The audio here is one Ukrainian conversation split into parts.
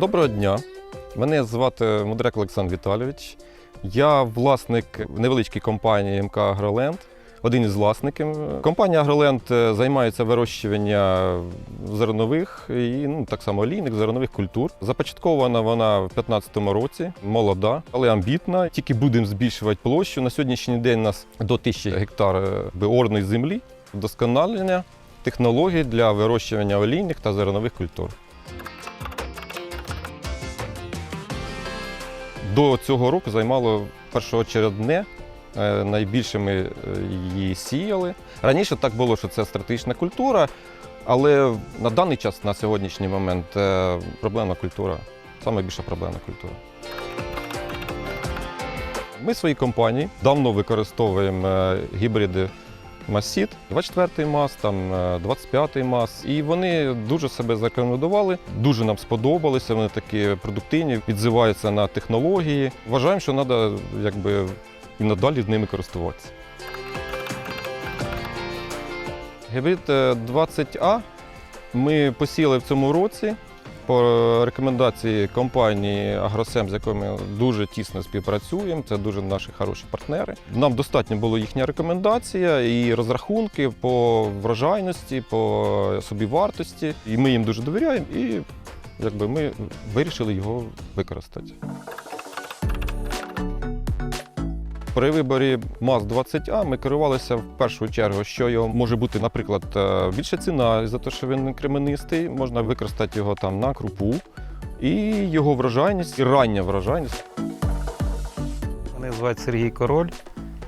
Доброго дня. Мене звати Мудряк Олександр Віталійович. Я власник невеличкої компанії МК Агроленд, один із власників. Компанія Агроленд займається вирощуванням зернових і ну, так само олійних зернових культур. Започаткована вона в 2015 році, молода, але амбітна. Тільки будемо збільшувати площу. На сьогоднішній день у нас до 1000 гектар е, орної землі, вдосконалення технологій для вирощування олійних та зернових культур. До цього року займало першоочередне, е, найбільше ми е, її сіяли. Раніше так було, що це стратегічна культура, але на даний час, на сьогоднішній момент, е, проблемна культура, саме більша проблемна культура. Ми в своїй компанії давно використовуємо гібриди Масіт, 24-й мас, там е, 25-й мас. І вони дуже себе зарекомендували, дуже нам сподобалися. Вони такі продуктивні, відзиваються на технології. Вважаємо, що треба якби і надалі з ними користуватися. Гібрид е, 20А ми посіяли в цьому році по рекомендації компанії Агросем, з якою ми дуже тісно співпрацюємо. Це дуже наші хороші партнери. Нам достатньо було їхня рекомендація і розрахунки по врожайності, по собівартості. І ми їм дуже довіряємо, і якби ми вирішили його використати. При виборі МАЗ-20А ми керувалися в першу чергу, що його може бути, наприклад, е, більша ціна, за те, що він кременистий, можна використати його там на крупу. І його врожайність, і рання врожайність. Мене звати Сергій Король.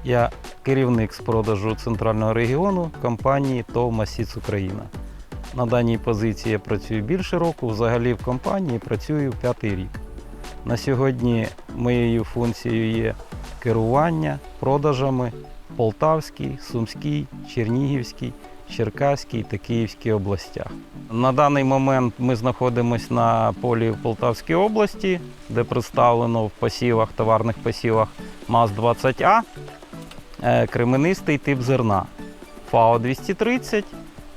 Я керівник з продажу центрального регіону компанії ТОВ Масіц Україна. На даній позиції я працюю більше року. Взагалі в компанії працюю п'ятий рік. На сьогодні моєю функцією є керування продажами в Полтавській, Сумській, Чернігівській, Черкаській та Київській областях. На даний момент ми знаходимося на полі в Полтавській області, де представлено в посівах, товарних посівах МАЗ-20А, е, кременистий тип зерна ФАО-230.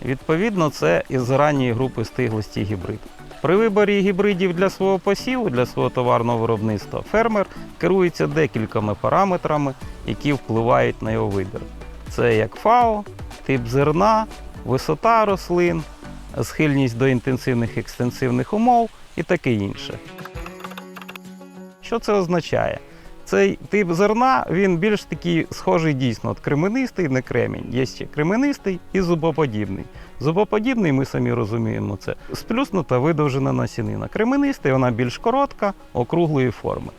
Відповідно, це із ранньої групи стиглості гібрид. При виборі гібридів для свого посіву, для свого товарного виробництва, фермер керується декількома параметрами, які впливають на його вибір. Це як ФАО, тип зерна, висота рослин, схильність до інтенсивних екстенсивних умов і таке інше. Що це означає? Цей тип зерна він більш такий схожий дійсно. От кременистий, не кремінь. Є ще кременистий і зубоподібний. Зубоподібний, ми самі розуміємо це. Сплюснута видовжена насінина. Кременистий вона більш коротка, округлої форми.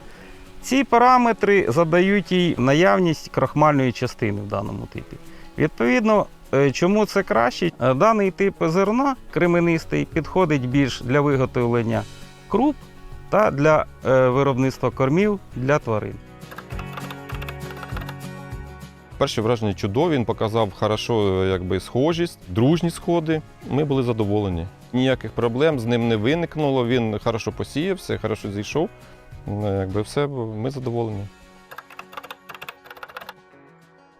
Ці параметри задають їй наявність крахмальної частини в даному типі. Відповідно, е, чому це краще? Е, Даний тип зерна кременистий підходить більш для виготовлення круп та для е, виробництва кормів для тварин. Перші враження чудові, він показав хорошо якби, схожість, дружні сходи. Ми були задоволені. Ніяких проблем з ним не виникнуло. Він хорошо посіявся, хорошо зійшов. Ну, Якби все, ми задоволені.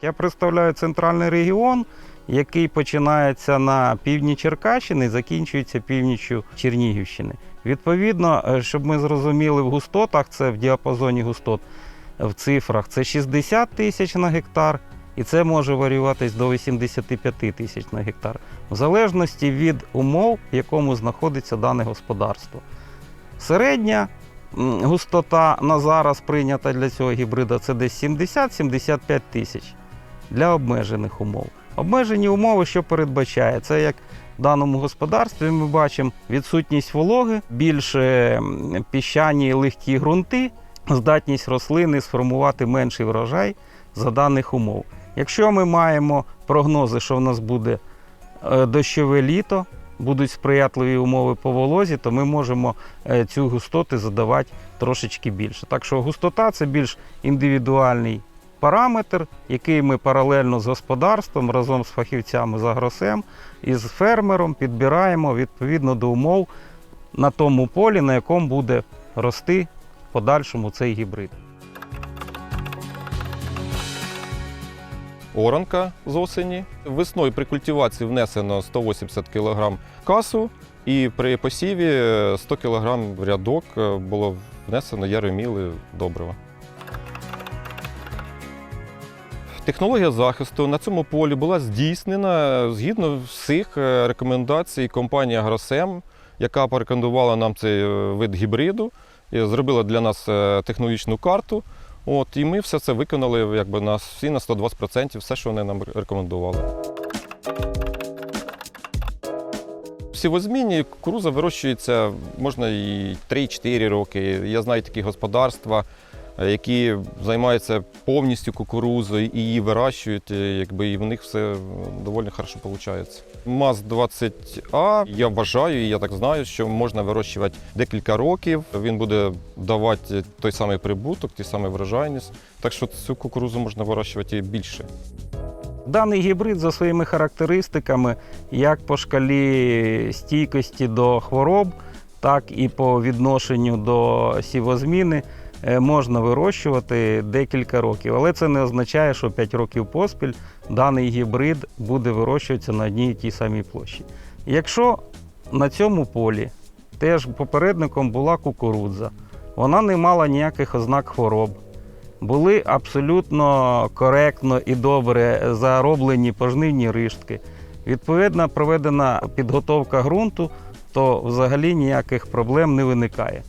Я представляю центральний регіон, який починається на півдні Черкащини і закінчується північю Чернігівщини. Відповідно, е, щоб ми зрозуміли в густотах, це в діапазоні густот в цифрах, це 60 тисяч на гектар, і це може варіюватись до 85 тисяч на гектар, в залежності від умов, в якому знаходиться дане господарство. Середня густота на зараз прийнята для цього гібрида це десь 70-75 тисяч для обмежених умов. Обмежені умови, що передбачає, це як в даному господарстві ми бачимо відсутність вологи, більш е, піщані і легкі ґрунти, здатність рослини сформувати менший врожай за даних умов. Якщо ми маємо прогнози, що в нас буде е, дощове літо, будуть сприятливі умови по волозі, то ми можемо е, цю густоти задавати трошечки більше. Так що густота це більш індивідуальний параметр, який ми паралельно з господарством разом з фахівцями з агросем і з фермером підбираємо відповідно до умов на тому полі, на якому буде рости в подальшому цей гібрид. Оранка з осені. Весною при культивації внесено 180 кг касу І при посіві е, 100 кг в рядок е, було внесено яроміли добрива. Технологія захисту на цьому полі була здійснена згідно всіх е, рекомендацій компанії Агросем, яка порекомендувала нам цей е, вид гібриду і зробила для нас е, технологічну карту. От, і ми все це виконали якби, на, всі на 120%, все, що вони нам рекомендували. В сівозміні кукуруза вирощується можна і 3-4 роки. Я знаю такі господарства, які займаються повністю кукурузою і її вирощують, е, якби і в них все доволі хорошо виходить. МАЗ-20А, я вважаю, і я так знаю, що можна вирощувати декілька років. Він буде давати той самий прибуток, ті самі врожайність. Так що цю кукурузу можна вирощувати і більше. Даний гібрид за своїми характеристиками, як по шкалі стійкості до хвороб, так і по відношенню до сівозміни, е, можна вирощувати декілька років. Але це не означає, що 5 років поспіль даний гібрид буде вирощуватися на одній і тій самій площі. Якщо на цьому полі теж попередником була кукурудза, вона не мала ніяких ознак хвороб. Були абсолютно коректно і добре зароблені пожнивні риштки. Відповідно, проведена підготовка ґрунту, то взагалі ніяких проблем не виникає.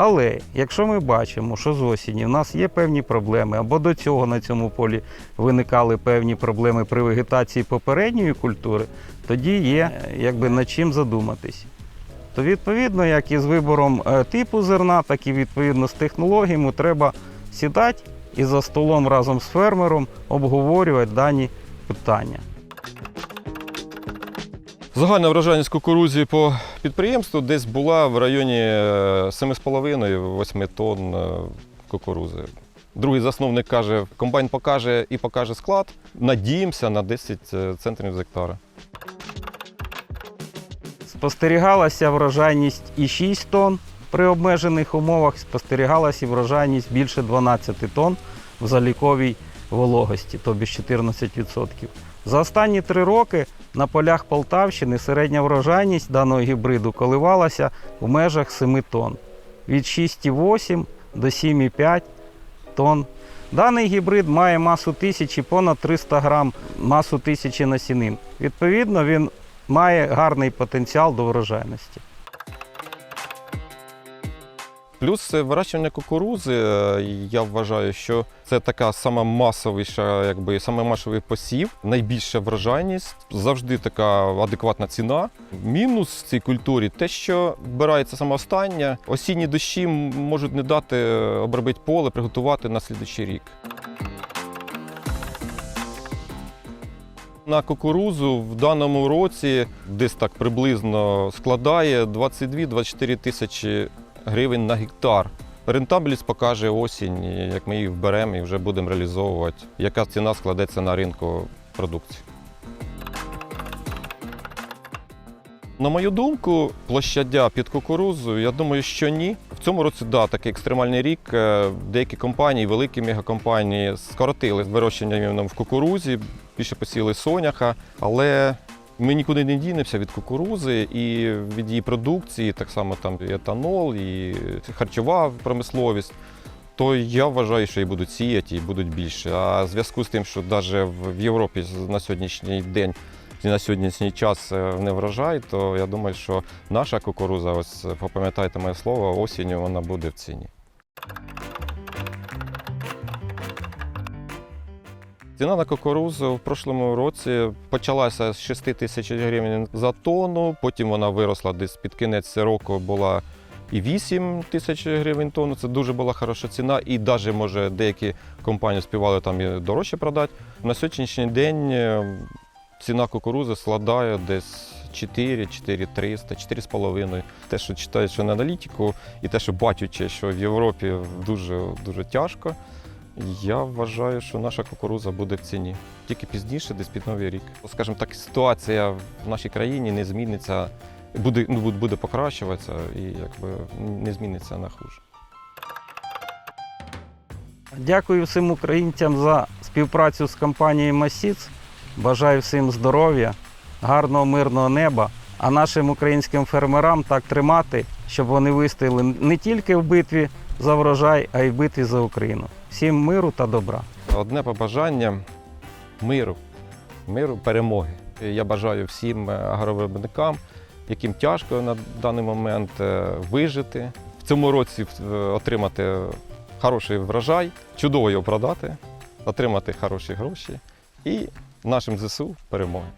Але якщо ми бачимо, що з осені в нас є певні проблеми, або до цього на цьому полі виникали певні проблеми при вегетації попередньої культури, тоді є е, якби над чим задуматись. То відповідно, як і з вибором е, типу зерна, так і відповідно з технологіями треба сідати і за столом разом з фермером обговорювати дані питання. Загальна врожайність кукурудзі по підприємству десь була в районі е, 7,5-8 тонн е, кукурудзи. Другий засновник каже, комбайн покаже і покаже склад. Надіємося на 10 центрів з гектара. Спостерігалася врожайність і 6 тонн при обмежених умовах, спостерігалася і врожайність більше 12 тонн в заліковій вологості, тобі 14%. За останні три роки на полях Полтавщини середня врожайність даного гібриду коливалася в межах 7 тонн від 6,8 до 7,5 тонн. Даний гібрид має масу тисячі понад 300 грам масу тисячі насінин. Відповідно, він має гарний потенціал до врожайності. Плюс вирощування кукурузи, е, я вважаю, що це така сама масовіша, якби саме масовий посів, найбільша врожайність, завжди така адекватна ціна. Мінус в цій культурі те, що вбирається саме остання. Осінні дощі можуть не дати е, обробити поле, приготувати на слідуючий рік. На кукурузу в даному році десь так приблизно складає 22-24 тисячі гривень на гектар. Рентабельність покаже осінь, як ми її вберемо і вже будемо реалізовувати, яка ціна складеться на ринку продукції. На мою думку, площадя під кукурузу, я думаю, що ні. В цьому році, да, такий екстремальний рік. Е, Деякі компанії, великі мегакомпанії скоротили вирощення в кукурузі, більше посіли соняха, але ми нікуди не дінемося від кукурузи і від її продукції, так само там і етанол, і харчова промисловість. То я вважаю, що і будуть сіяти, і будуть більше. А в зв'язку з тим, що навіть в Європі на сьогоднішній день і на сьогоднішній час е, не врожай, то я думаю, що наша кукуруза, ось попам'ятайте моє слово, осінню вона буде в ціні. Ціна на кукурузу в прошлому році почалася з 6 тисяч гривень за тонну, потім вона виросла десь під кінець року була і 8 тисяч гривень тонну. Це дуже була хороша ціна. І навіть може деякі компанії співали там і дорожче продати. На сьогоднішній день е, ціна кукурузи складає десь 4, 4 300, 4,5. Те, що читаєш на аналітику, і те, що бачучи, що в Європі дуже, дуже тяжко. Я вважаю, що наша кукуруза буде в ціні. Тільки пізніше, десь під новий рік. Скажімо так, ситуація в нашій країні не зміниться, буде, ну, буде- покращуватися і якби не зміниться на хуже. Дякую всім українцям за співпрацю з компанією Масіц. Бажаю всім здоров'я, гарного мирного неба А нашим українським фермерам так тримати, щоб вони вистояли не тільки в битві за врожай, а й в битві за Україну. Всім миру та добра. Одне побажання миру, миру, перемоги. Я бажаю всім е, агровиробникам, яким тяжко на даний момент е, вижити, в цьому році е, отримати хороший врожай, чудово його продати, отримати хороші гроші і нашим ЗСУ перемоги.